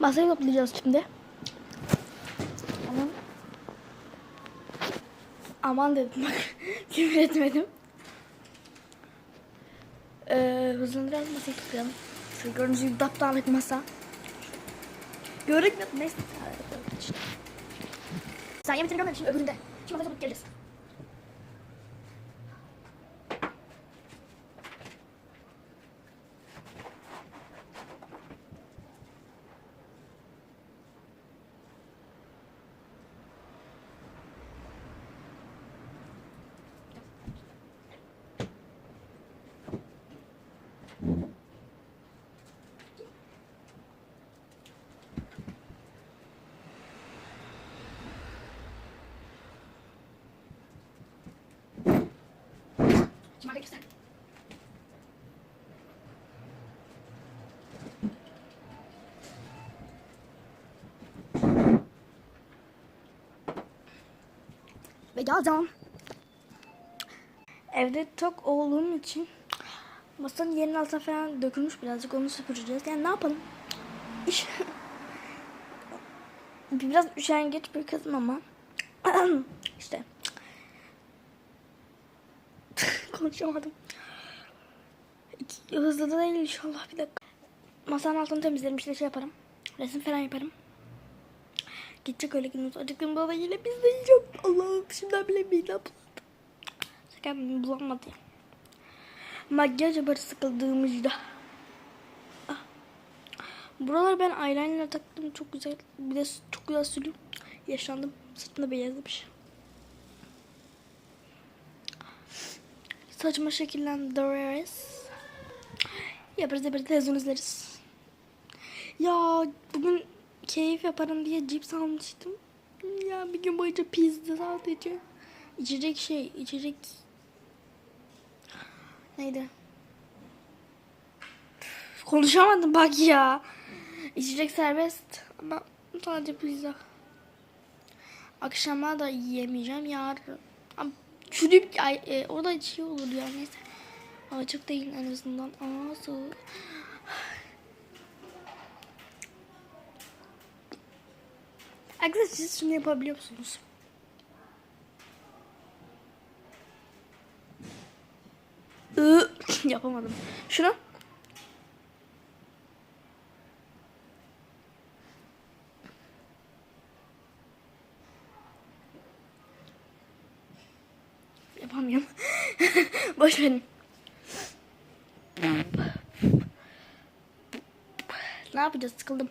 Masayı toplayacağız şimdi. Aman. Aman dedim bak. Küfür etmedim. Ee, hızlandıralım masayı toplayalım. Şu gördüğünüz gibi dapdağınık masa. Görünmüyor. Neyse. Sen yemek görmedin şimdi öbüründe. Şimdi masaya toplayıp geleceğiz. Ve geleceğim. Evde tok olduğum için masanın yerinin altına falan dökülmüş birazcık onu süpüreceğiz. Yani ne yapalım? İş... Biraz üşengeç bir kızım ama işte konuşamadım. Hızlı da değil inşallah bir dakika. Masanın altını temizlerim işte şey yaparım. Resim falan yaparım. Gidecek öyle günümüz. Acıktım baba yine pizza yiyeceğim. Allah'ım şimdiden bile midem bulandı. Şaka bulanmadı. Makyaj yaparı sıkıldığımızda. Ah. Buralar ben eyeliner taktım çok güzel. Bir de çok güzel sürüyorum. Yaşlandım. Sırtımda beyazlamış. Saçma şekillendiririz. Yaparız yaparız televizyon izleriz. Ya bugün keyif yaparım diye cips almıştım. Ya bir gün boyunca pizza sadece. İçecek şey, içecek... Neydi? Konuşamadım bak ya. İçecek serbest ama sadece pizza. Akşama da yiyemeyeceğim yarın. Ama çürüyüp ay, e, o da şey olur ya neyse. Açık değil en azından. Aa soğuk. Arkadaşlar siz şunu yapabiliyor musunuz? Yapamadım. Şunu. Yapamıyorum. Boş verin. Ne yapacağız? Sıkıldım.